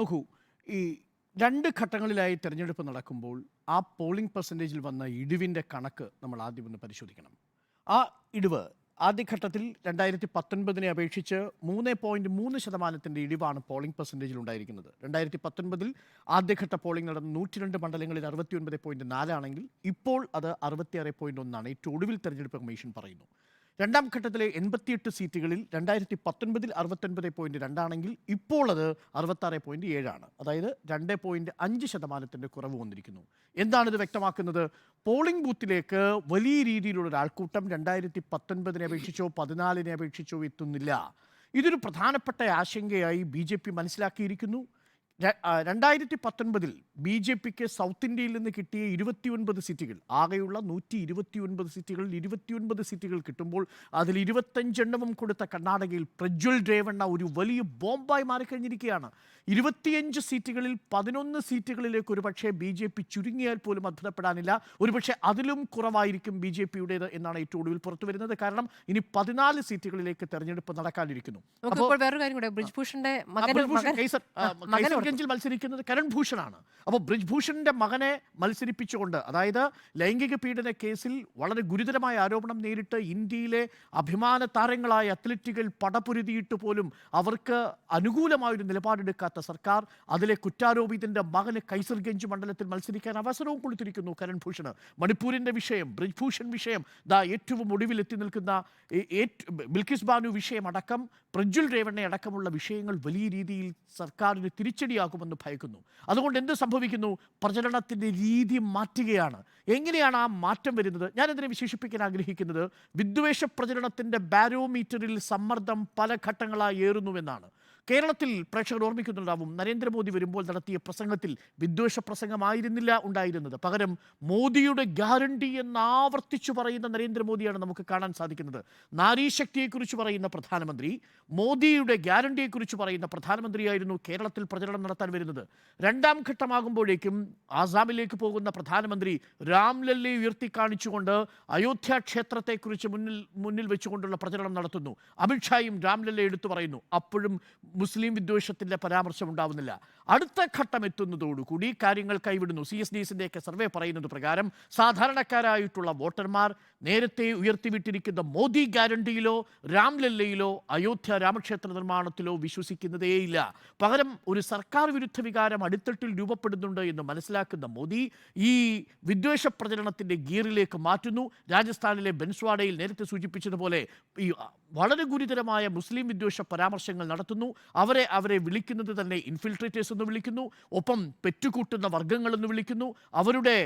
നോക്കൂ ഈ രണ്ട് ഘട്ടങ്ങളിലായി തിരഞ്ഞെടുപ്പ് നടക്കുമ്പോൾ ആ പോളിംഗ് പെർസെന്റേജിൽ വന്ന ഇടിവിന്റെ കണക്ക് നമ്മൾ ആദ്യം ഒന്ന് പരിശോധിക്കണം. ആ ഇടിവ് ആദ്യഘട്ടത്തിൽ രണ്ടായിരത്തി പത്തൊൻപതിനെ അപേക്ഷിച്ച് മൂന്ന് പോയിന്റ് മൂന്ന് ശതമാനത്തിന്റെ ഇടിവാണ് പോളിംഗ് പെർസെന്റേജിൽ ഉണ്ടായിരിക്കുന്നത്. രണ്ടായിരത്തി പത്തൊൻപതിൽ ആദ്യഘട്ട പോളിംഗ് നടന്ന നൂറ്റി രണ്ട് മണ്ഡലങ്ങളിൽ അറുപത്തി ഒൻപത് പോയിന്റ് നാലാണെങ്കിൽ ഇപ്പോൾ അത് അറുപത്തിയാറ് പോയിന്റ് ഒന്നാണ്. ഏറ്റവും ഒടുവിൽ തെരഞ്ഞെടുപ്പ് കമ്മീഷൻ പറയുന്നു. രണ്ടാം ഘട്ടത്തിലെ എൺപത്തിയെട്ട് സീറ്റുകളിൽ രണ്ടായിരത്തി പത്തൊൻപതിൽ അറുപത്തൊൻപത് പോയിന്റ് രണ്ടാണെങ്കിൽ ഇപ്പോൾ അത് അറുപത്താറ് പോയിന്റ് ഏഴാണ്. അതായത് രണ്ട് പോയിന്റ് അഞ്ച് ശതമാനത്തിന്റെ കുറവ് വന്നിരിക്കുന്നു. എന്താണിത് വ്യക്തമാക്കുന്നത്? പോളിംഗ് ബൂത്തിലേക്ക് വലിയ രീതിയിലുള്ള ഒരു ആൾക്കൂട്ടം രണ്ടായിരത്തി പത്തൊൻപതിനെ അപേക്ഷിച്ചോ പതിനാലിനെ അപേക്ഷിച്ചോ എത്തുന്നില്ല. ഇതൊരു പ്രധാനപ്പെട്ട ആശങ്കയായി ബി ജെ പി മനസ്സിലാക്കിയിരിക്കുന്നു. രണ്ടായിരത്തി പത്തൊൻപതിൽ ബി ജെ പിക്ക് സൗത്ത് ഇന്ത്യയിൽ നിന്ന് കിട്ടിയ ഇരുപത്തിയൊൻപത് സീറ്റുകൾ ആകെയുള്ള നൂറ്റി ഇരുപത്തിയൊൻപത് സീറ്റുകളിൽ ഇരുപത്തിയൊൻപത് സീറ്റുകൾ കിട്ടുമ്പോൾ അതിൽ ഇരുപത്തഞ്ചെണ്ണവും കൊടുത്ത കർണാടകയിൽ പ്രജ്വൽ രേവണ്ണ ഒരു വലിയ ബോംബായി മാറിക്കഴിഞ്ഞിരിക്കുകയാണ്. ഇരുപത്തിയഞ്ച് സീറ്റുകളിൽ പതിനൊന്ന് സീറ്റുകളിലേക്ക് ഒരുപക്ഷെ ബി ജെ പി ചുരുങ്ങിയാൽ പോലും അത്ഭുതപ്പെടാനില്ല. ഒരുപക്ഷെ അതിലും കുറവായിരിക്കും ബി ജെ പിയുടേത് എന്നാണ് ഏറ്റവും ഒടുവിൽ പുറത്തു വരുന്നത്. കാരണം ഇനി പതിനാല് സീറ്റുകളിലേക്ക് തെരഞ്ഞെടുപ്പ് നടക്കാനിരിക്കുന്നു. അപ്പോൾ വേറൊരു കാര്യം കൂടെ ബ്രിജ്ഭൂഷന്റെ മകൻ മത്സരിക്കുന്നത് കരൺ ഭൂഷണാണ് അപ്പോൾ ബ്രിജ്ഭൂഷണിന്റെ മകനെ മത്സരിപ്പിച്ചുകൊണ്ട് അതായത് ലൈംഗിക പീഡന കേസിൽ വളരെ ഗുരുതരമായ ആരോപണം നേരിട്ട് ഇന്ത്യയിലെ അഭിമാന താരങ്ങളായ അത്ലറ്റുകൾ പടപുരുതിയിട്ട് പോലും അവർക്ക് അനുകൂലമായൊരു നിലപാടെടുക്കാത്ത സർക്കാർ അതിലെ കുറ്റാരോപിതന്റെ മകന് കൈസർഗഞ്ച് മണ്ഡലത്തിൽ മത്സരിക്കാൻ അവസരവും കൊടുത്തിരിക്കുന്നു കരൺ ഭൂഷണ്. മണിപ്പൂരിന്റെ വിഷയം ബ്രിജ്ഭൂഷൺ വിഷയം ദാ ഏറ്റവും ഒടുവിൽ എത്തി നിൽക്കുന്ന ബിൽക്കിസ് ബാനു വിഷയം അടക്കം പ്രജ്വൽ രേവണ്ണ അടക്കമുള്ള വിഷയങ്ങൾ വലിയ രീതിയിൽ സർക്കാരിന് തിരിച്ചടിയാകുമെന്ന് ഭയക്കുന്നു. അതുകൊണ്ട് എന്ത് സംഭവിക്കുന്നു പ്രചരണത്തിന്റെ രീതി മാറ്റുകയാണ്. എങ്ങനെയാണ് ആ മാറ്റം വരുന്നത്? ഞാൻ വിശേഷിപ്പിക്കാൻ ആഗ്രഹിക്കുന്നത് വിദ്വേഷ പ്രചരണത്തിന്റെ ബാരോമീറ്ററിൽ സമ്മർദ്ദം പല ഘട്ടങ്ങളായി ഏറുന്നുവെന്നാണ്. കേരളത്തിൽ പ്രേക്ഷകർ ഓർമ്മിക്കുന്നുണ്ടാവും നരേന്ദ്രമോദി വരുമ്പോൾ നടത്തിയ പ്രസംഗത്തിൽ വിദ്വേഷ പ്രസംഗമായിരുന്നില്ല ഉണ്ടായിരുന്നത്. പകരം മോദിയുടെ ഗ്യാരണ്ടി എന്ന് ആവർത്തിച്ചു പറയുന്ന നരേന്ദ്രമോദിയാണ് നമുക്ക് കാണാൻ സാധിക്കുന്നത്. നാരീശക്തിയെക്കുറിച്ച് പറയുന്ന പ്രധാനമന്ത്രി മോദിയുടെ ഗ്യാരണ്ടിയെക്കുറിച്ച് പറയുന്ന പ്രധാനമന്ത്രിയായിരുന്നു കേരളത്തിൽ പ്രചരണം നടത്താൻ വരുന്നത്. രണ്ടാം ഘട്ടമാകുമ്പോഴേക്കും ആസാമിലേക്ക് പോകുന്ന പ്രധാനമന്ത്രി രാംലല്ലെ ഉയർത്തി കാണിച്ചുകൊണ്ട് അയോധ്യ ക്ഷേത്രത്തെക്കുറിച്ച് മുന്നിൽ മുന്നിൽ വെച്ചുകൊണ്ടുള്ള പ്രചരണം നടത്തുന്നു. അമിത്ഷായും രാംലല്ലെ എടുത്തു പറയുന്നു. അപ്പോഴും മുസ്ലിം വിദ്വേഷത്തിന്റെ പരാമർശം ഉണ്ടാവുന്നില്ല അടുത്ത ഘട്ടം എത്തുന്നതോടുകൂടി കാര്യങ്ങൾ കൈവിടുന്നു. സി എസ് ഡി എസിന്റെയൊക്കെ സർവേ പറയുന്നത് പ്രകാരം സാധാരണക്കാരായിട്ടുള്ള വോട്ടർമാർ നേരത്തെ ഉയർത്തിവിട്ടിരിക്കുന്ന മോദി ഗ്യാരണ്ടിയിലോ രാംലല്ലയിലോ അയോധ്യ രാമക്ഷേത്ര നിർമ്മാണത്തിലോ വിശ്വസിക്കുന്നതേയില്ല. പകരം ഒരു സർക്കാർ വിരുദ്ധ വികാരം അടിത്തട്ടിൽ രൂപപ്പെടുന്നുണ്ട് എന്ന് മനസ്സിലാക്കുന്ന മോദി ഈ വിദ്വേഷ പ്രചരണത്തിന്റെ ഗീറിലേക്ക് മാറ്റുന്നു. രാജസ്ഥാനിലെ ബെൻസ്വാഡയിൽ നേരത്തെ സൂചിപ്പിച്ചതുപോലെ ഈ വളരെ ഗുരുതരമായ മുസ്ലിം വിദ്വേഷ പരാമർശങ്ങൾ നടത്തുന്നു. അവരെ അവരെ വിളിക്കുന്നത് തന്നെ ഇൻഫിൽട്രേറ്റേഴ്സ് എന്ന് വിളിക്കുന്നു. ഒപ്പം പെറ്റുകൂട്ടുന്ന വർഗങ്ങൾ എന്ന് വിളിക്കുന്നു. അവരുടെ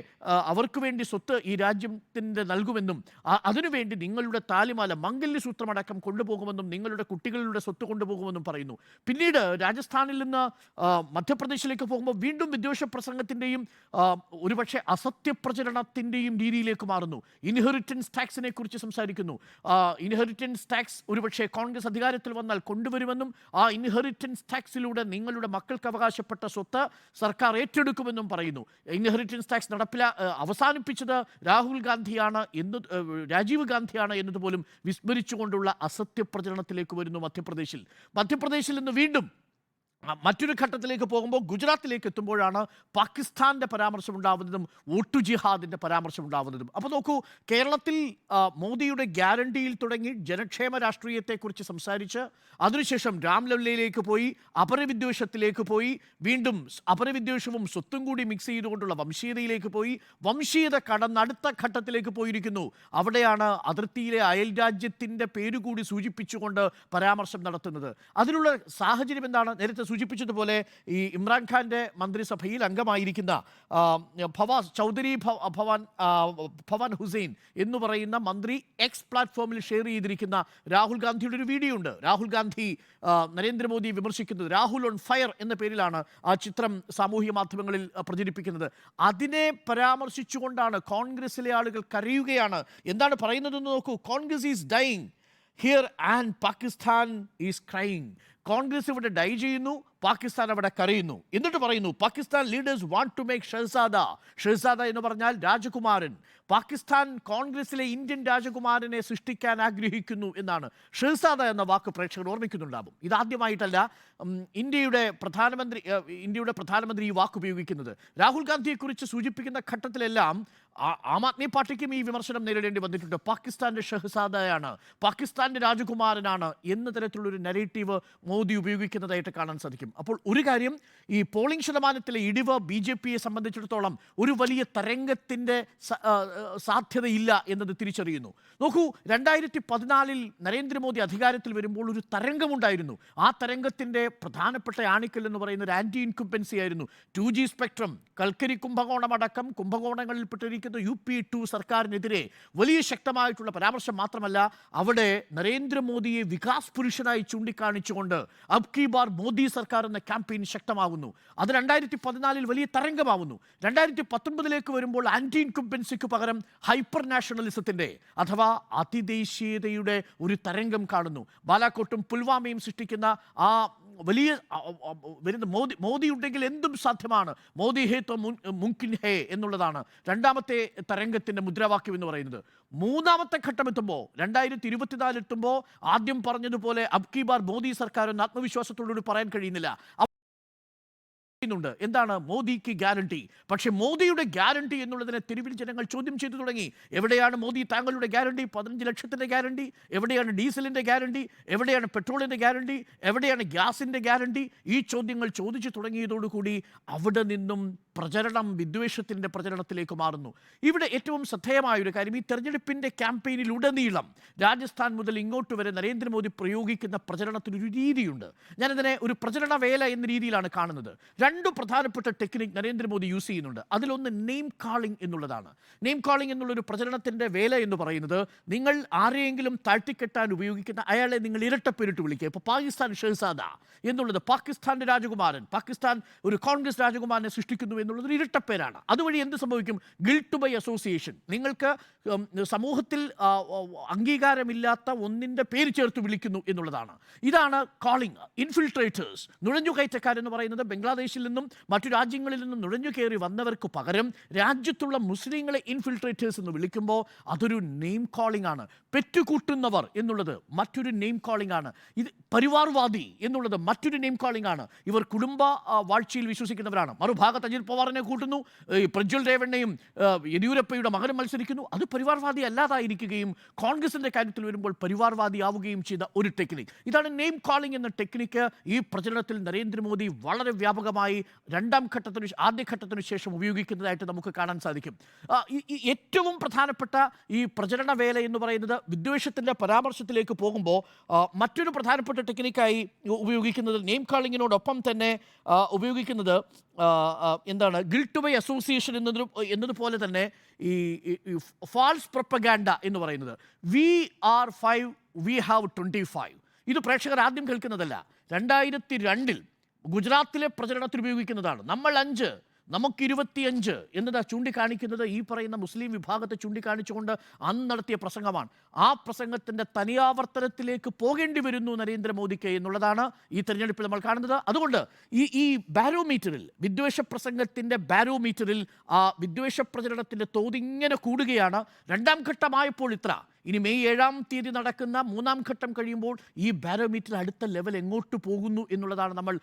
അവർക്ക് വേണ്ടി സ്വത്ത് ഈ രാജ്യത്തിന്റെ നൽകുമെന്നും അതിനുവേണ്ടി നിങ്ങളുടെ താലിമാല മംഗല്യ സൂത്രമടക്കം കൊണ്ടുപോകുമെന്നും നിങ്ങളുടെ കുട്ടികളുടെ സ്വത്ത് കൊണ്ടുപോകുമെന്നും പറയുന്നു. പിന്നീട് രാജസ്ഥാനിൽ നിന്ന് മധ്യപ്രദേശിലേക്ക് പോകുമ്പോൾ വീണ്ടും വിദ്വേഷ പ്രസംഗത്തിന്റെയും ഒരുപക്ഷെ അസത്യപ്രചരണത്തിന്റെയും രീതിയിലേക്ക് മാറുന്നു. ഇൻഹെറിറ്റൻസ് ടാക്സിനെ കുറിച്ച് സംസാരിക്കുന്നു. ഇൻഹെറിറ്റൻസ് ടാക്സ് ഒരുപക്ഷെ കോൺഗ്രസ് അധികാരത്തിൽ വന്നാൽ കൊണ്ടുവരുമെന്നും ആ ഇൻഹെറിറ്റൻസ് ടാക്സിലൂടെ നിങ്ങളുടെ മക്കൾക്ക് അവകാശപ്പെട്ട സ്വത്ത് സർക്കാർ ഏറ്റെടുക്കുമെന്നും പറയുന്നു. ഇൻഹെറിറ്റൻസ് ടാക്സ് നടപ്പിലാ അവസാനിപ്പിച്ചത് രാഹുൽ ഗാന്ധിയാണ് എന്ന് രാജീവ് ഗാന്ധിയാണ് എന്നതുപോലും വിസ്മരിച്ചുകൊണ്ടുള്ള അസത്യ പ്രചരണത്തിലേക്ക് വരുന്നു മധ്യപ്രദേശിൽ. മധ്യപ്രദേശിൽ നിന്ന് വീണ്ടും മറ്റൊരു ഘട്ടത്തിലേക്ക് പോകുമ്പോൾ ഗുജറാത്തിലേക്ക് എത്തുമ്പോഴാണ് പാകിസ്ഥാന്റെ പരാമർശമുണ്ടാവുന്നതും ഉണ്ടാവുന്നതും ജിഹാദിന്റെ പരാമർശമുണ്ടാവുന്നതും അപ്പോൾ നോക്കൂ കേരളത്തിൽ മോദിയുടെ ഗ്യാരണ്ടിയിൽ തുടങ്ങി ജനക്ഷേമ രാഷ്ട്രീയത്തെക്കുറിച്ച് സംസാരിച്ച് അതിനുശേഷം രാംലല്ലയിലേക്ക് പോയി അപരവിദ്വേഷത്തിലേക്ക് പോയി വീണ്ടും അപരവിദ്വേഷവും സ്വത്തും കൂടി മിക്സ് ചെയ്തുകൊണ്ടുള്ള വംശീയതയിലേക്ക് പോയി വംശീയത കടന്ന് അടുത്ത ഘട്ടത്തിലേക്ക് പോയിരിക്കുന്നു. അവിടെയാണ് അതിർത്തിയിലെ അയൽ രാജ്യത്തിന്റെ പേരുകൂടി സൂചിപ്പിച്ചുകൊണ്ട് പരാമർശം നടത്തുന്നത്. അതിനുള്ള സാഹചര്യം എന്താണ്? നേരത്തെ സൂചിപ്പിച്ചതുപോലെ ഈ ഇമ്രാൻഖാന്റെ മന്ത്രിസഭയിൽ അംഗമായിരിക്കുന്ന ഭവാ ചൗധരി ഭവാൻ ഭവാൻ ഹുസൈൻ എന്ന് പറയുന്ന മന്ത്രി എക്സ് പ്ലാറ്റ്ഫോമിൽ ഷെയർ ചെയ്തിരിക്കുന്ന രാഹുൽ ഗാന്ധിയുടെ ഒരു വീഡിയോ ഉണ്ട് രാഹുൽ ഗാന്ധി നരേന്ദ്രമോദി വിമർശിക്കുന്നത് രാഹുൽ ഓൺ ഫയർ എന്ന പേരിലാണ് ആ ചിത്രം സാമൂഹ്യ മാധ്യമങ്ങളിൽ പ്രചരിപ്പിക്കുന്നത്. അതിനെ പരാമർശിച്ചുകൊണ്ടാണ് കോൺഗ്രസിലെ ആളുകൾ കരയുകയാണ്. എന്താണ് പറയുന്നതെന്ന് നോക്കൂ. Congress is dying. Here and Pakistan is crying. Congress ഇവിടെ ഡൈ ചെയ്യുന്നു പാകിസ്ഥാൻ അവിടെ കരയുന്നു. എന്നിട്ട് പറയുന്നു Pakistan leaders want to make ഷെഹസാദ. ഷെഹസാദ എന്ന് പറഞ്ഞാൽ രാജകുമാരൻ. പാകിസ്ഥാൻ കോൺഗ്രസിലെ ഇന്ത്യൻ രാജകുമാരനെ സൃഷ്ടിക്കാൻ ആഗ്രഹിക്കുന്നു എന്നാണ്. ഷെഹസാദ എന്ന വാക്ക് പ്രേക്ഷകർ ഓർമ്മിക്കുന്നുണ്ടാവും. ഇതാദ്യമായിട്ടല്ല ഇന്ത്യയുടെ പ്രധാനമന്ത്രി ഇന്ത്യയുടെ പ്രധാനമന്ത്രി ഈ വാക്ക് ഉപയോഗിക്കുന്നത്. രാഹുൽ ഗാന്ധിയെക്കുറിച്ച് സൂചിപ്പിക്കുന്ന ഘട്ടത്തിലെല്ലാം ആ- ആദ്മി പാർട്ടിക്കും ഈ വിമർശനം നേരിടേണ്ടി വന്നിട്ടുണ്ട്. പാകിസ്ഥാന്റെ ഷെഹസാദയാണ് പാകിസ്ഥാന്റെ രാജകുമാരനാണ് എന്ന തരത്തിലുള്ളൊരു നെറേറ്റീവ് മോദി ഉപയോഗിക്കുന്നതായിട്ട് കാണാൻ സാധിക്കും. അപ്പോൾ ഒരു കാര്യം ഈ പോളിംഗ് ശതമാനത്തിലെ ഇടിവ് ബി ജെ പിയെ സംബന്ധിച്ചിടത്തോളം ഒരു വലിയ തരംഗത്തിന്റെ സാധ്യതയില്ല എന്നത് തിരിച്ചറിയുന്നു. നോക്കൂ രണ്ടായിരത്തി പതിനാലിൽ നരേന്ദ്രമോദി അധികാരത്തിൽ വരുമ്പോൾ ഒരു തരംഗമുണ്ടായിരുന്നു. ആ തരംഗത്തിന്റെ പ്രധാനപ്പെട്ട ആണിക്കൽ എന്ന് പറയുന്നത് ആന്റി ഇൻകുംപെൻസി ആയിരുന്നു. ടു ജി സ്പെക്ട്രം കൽക്കരി കുംഭകോണമടക്കം കുംഭകോണങ്ങളിൽപ്പെട്ടിരിക്കുന്ന യു പി ടു സർക്കാരിനെതിരെ വലിയ ശക്തമായിട്ടുള്ള പരാമർശം മാത്രമല്ല അവിടെ നരേന്ദ്രമോദിയെ വികാസ് പുരുഷനായി ചൂണ്ടിക്കാണിച്ചുകൊണ്ട് അബ് കി ബാർ മോദി സർക്കാർ എന്ന ക്യാമ്പയിൻ ശക്തമാകുന്നു അത് രണ്ടായിരത്തി പതിനാലിൽ വലിയ തരംഗമാവുന്നു. രണ്ടായിരത്തി പത്തൊൻപതിലേക്ക് വരുമ്പോൾ ആന്റി ഇൻകുംബൻസിക്ക് പകരം ഹൈപ്പർ നാഷണലിസത്തിന്റെ അഥവാ അതിദേശീയതയുടെ ഒരു തരംഗം കാണുന്നു. ബാലാക്കോട്ടും പുൽവാമയും സൃഷ്ടിക്കുന്ന ആ വലിയ വരുന്ന മോദി മോദി ഉണ്ടെങ്കിൽ എന്തും സാധ്യമാണ്. മോദി ഹേ തോ മുൻകിൻ ഹേ എന്നുള്ളതാണ് രണ്ടാമത്തെ തരംഗത്തിന്റെ മുദ്രാവാക്യം എന്ന് പറയുന്നത്. മൂന്നാമത്തെ ഘട്ടം എത്തുമ്പോൾ രണ്ടായിരത്തി ഇരുപത്തിനാല് എത്തുമ്പോൾ ആദ്യം പറഞ്ഞതുപോലെ അബ്കി ബാർ മോദി സർക്കാർ എന്ന ആത്മവിശ്വാസത്തോടുകൂടി പറയാൻ കഴിയുന്നില്ല. ുണ്ട് എന്താണ് മോദിക്ക് ഗ്യാരണ്ടി? പക്ഷെ മോദിയുടെ ഗ്യാരണ്ടി എന്നുള്ളതിനെ തെരുവിൽ ജനങ്ങൾ ചോദ്യം ചെയ്തു തുടങ്ങി. എവിടെയാണ് മോദി താങ്കളുടെ ഗ്യാരണ്ടി? പതിനഞ്ച് ലക്ഷത്തിന്റെ ഗ്യാരണ്ടി? എവിടെയാണ് ഡീസലിന്റെ ഗ്യാരണ്ടി? എവിടെയാണ് പെട്രോളിന്റെ ഗ്യാരണ്ടി? എവിടെയാണ് ഗ്യാസിന്റെ ഗ്യാരണ്ടി? ഈ ചോദ്യങ്ങൾ ചോദിച്ചു തുടങ്ങിയതോടുകൂടി അവിടെ നിന്നും പ്രചരണം വിദ്വേഷത്തിന്റെ പ്രചരണത്തിലേക്ക് മാറുന്നു. ഇവിടെ ഏറ്റവും ശ്രദ്ധേയമായ ഒരു കാര്യം ഈ തെരഞ്ഞെടുപ്പിന്റെ ക്യാമ്പയിനിലുടനീളം രാജസ്ഥാൻ മുതൽ ഇങ്ങോട്ട് വരെ നരേന്ദ്രമോദി പ്രയോഗിക്കുന്ന പ്രചരണത്തിനൊരു രീതിയുണ്ട്. ഞാനിതിനെ ഒരു പ്രചരണ വേല എന്ന രീതിയിലാണ് കാണുന്നത്. രണ്ട് പ്രധാനപ്പെട്ട ടെക്നിക് നരേന്ദ്രമോദി യൂസ് ചെയ്യുന്നുണ്ട്. അതിലൊന്ന് നെയിം കാളിംഗ് എന്നുള്ളതാണ്. നെയിം കാളിംഗ് എന്നുള്ളൊരു പ്രചരണത്തിന്റെ വേല എന്ന് പറയുന്നത് നിങ്ങൾ ആരെയെങ്കിലും താഴ്ത്തിക്കെട്ടാൻ ഉപയോഗിക്കുന്ന അയാളെ നിങ്ങൾ ഇരട്ടപ്പേരിട്ട് വിളിക്കുക. ഇപ്പോൾ പാകിസ്ഥാൻ ഷെഹസാദ എന്നുള്ളത് പാകിസ്ഥാന്റെ രാജകുമാരൻ പാകിസ്ഥാൻ ഒരു കോൺഗ്രസ് രാജകുമാരനെ സൃഷ്ടിക്കുന്നു എന്നുള്ളത് ഒരു ഇരട്ടപ്പേരാണ്. അതുവഴി എന്ത് സംഭവിക്കും? ഗിൽട്ട് ബൈ അസോസിയേഷൻ നിങ്ങൾക്ക് സമൂഹത്തിൽ അംഗീകാരമില്ലാത്ത ഒന്നിന്റെ പേര് ചേർത്ത് വിളിക്കുന്നു എന്നുള്ളതാണ്. ഇതാണ് കോളിംഗ് ഇൻഫിൽട്രേറ്റേഴ്സ് നുഴഞ്ഞുകയറ്റക്കാരെന്ന് പറയുന്നത് ബംഗ്ലാദേശിൽ നിന്നും മറ്റു രാജ്യങ്ങളിൽ നിന്നും നുഴഞ്ഞു കയറി വന്നവർക്ക് പകരം രാജ്യത്തുള്ള മുസ്ലിങ്ങളെ ഇൻഫിൽട്രേറ്റേഴ്സ് എന്ന് വിളിക്കുമ്പോൾ അതൊരു നെയിം കോളിംഗ് ആണ്. പെറ്റുകൂട്ടുന്നവർ എന്നുള്ളത് മറ്റൊരു നെയിം കോളിംഗ് ആണ്. ഇത് പരിവാർവാദി എന്നുള്ളത് മറ്റൊരു നെയിം കോളിംഗ് ആണ്. ഇവർ കുടുംബ വാഴ്ചയിൽ വിശ്വസിക്കുന്നവരാണ്. മറുഭാഗത്ത് അജിത് പവാറിനെ കൂട്ടുന്നു. പ്രജ്വൽ രേവണ്ണയും യെദ്യൂരപ്പയുടെ മകനും മത്സരിക്കുന്നു. അത് പരിവാർവാദി അല്ലാതായിരിക്കുകയും കോൺഗ്രസിന്റെ കാര്യത്തിൽ വരുമ്പോൾ പരിവാർവാദി ആവുകയും ചെയ്ത ഒരു ടെക്നിക്. ഇതാണ് നെയിം കോളിംഗ് എന്ന ടെക്നിക്ക്. ഈ പ്രചരണത്തിൽ നരേന്ദ്രമോദി വളരെ വ്യാപകമായി രണ്ടാം ഘട്ടത്തിനു ആദ്യഘട്ടത്തിനു ഘട്ടത്തിനു ശേഷം ഉപയോഗിക്കുന്നതായിട്ട് നമുക്ക് കാണാൻ സാധിക്കും. ഏറ്റവും പ്രധാനപ്പെട്ട ഈ പ്രചരണ വേല എന്ന് പറയുന്നത് വിദ്വേഷത്തിന്റെ പരാമർശത്തിലേക്ക് പോകുമ്പോൾ മറ്റൊരു പ്രധാനപ്പെട്ട ടെക്നിക്കായി ഉപയോഗിക്കുന്നത് നെയിം കോളിങ്ങിനോടൊപ്പം തന്നെ ഉപയോഗിക്കുന്നത് ആ, എന്താണ്? ഗിൽട്ട് ബൈ അസോസിയേഷൻ എന്നതിന് എന്നതുപോലെ തന്നെ ഈ ഫാൾസ് പ്രൊപ്പഗാൻഡ എന്ന് പറയുന്നത്. We are five we have twenty five ഇത് പ്രേക്ഷകർ ആദ്യം കേൾക്കുന്നതല്ല. രണ്ടായിരത്തി രണ്ടിൽ ഗുജറാത്തിലെ പ്രചരണത്തിൽ ഉപയോഗിക്കുന്നതാണ്. നമ്മൾ അഞ്ച് നമുക്ക് ഇരുപത്തിയഞ്ച് എന്നതാ ചൂണ്ടിക്കാണിക്കുന്നത് ഈ പറയുന്ന മുസ്ലിം വിഭാഗത്തെ ചൂണ്ടിക്കാണിച്ചുകൊണ്ട് അന്ന് നടത്തിയ പ്രസംഗമാണ്. ആ പ്രസംഗത്തിന്റെ തനിയാവർത്തനത്തിലേക്ക് പോകേണ്ടി വരുന്നു നരേന്ദ്രമോദിക്ക് എന്നുള്ളതാണ് ഈ തെരഞ്ഞെടുപ്പിൽ നമ്മൾ കാണുന്നത്. അതുകൊണ്ട് ഈ ഈ ബാരോമീറ്ററിൽ വിദ്വേഷ പ്രസംഗത്തിന്റെ ബാരോമീറ്ററിൽ ആ വിദ്വേഷ പ്രചരണത്തിന്റെ തോതിങ്ങനെ കൂടുകയാണ്. രണ്ടാം ഘട്ടമായപ്പോൾ ഇത്ര. ഇനി മെയ് ഏഴാം തീയതി നടക്കുന്ന മൂന്നാം ഘട്ടം കഴിയുമ്പോൾ ഈ ബാരോമീറ്റർ അടുത്ത ലെവൽ എങ്ങോട്ട് പോകുന്നു എന്നുള്ളതാണ് നമ്മൾ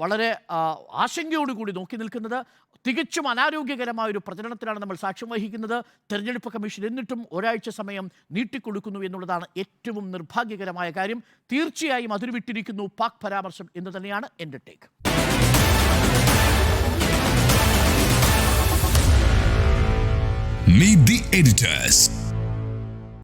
വളരെ ആശങ്കയോടുകൂടി നോക്കി നിൽക്കുന്നത്. തികച്ചും അനാരോഗ്യകരമായ ഒരു പ്രചരണത്തിലാണ് നമ്മൾ സാക്ഷ്യം വഹിക്കുന്നത്. തെരഞ്ഞെടുപ്പ് കമ്മീഷൻ എന്നിട്ടും ഒരാഴ്ച സമയം നീട്ടിക്കൊടുക്കുന്നു എന്നുള്ളതാണ് ഏറ്റവും നിർഭാഗ്യകരമായ കാര്യം. തീർച്ചയായും അതിരുവിട്ടിരിക്കുന്നു പാക് പരാമർശം എന്ന് തന്നെയാണ് എന്റെ ടേക്ക്. Meet the editors.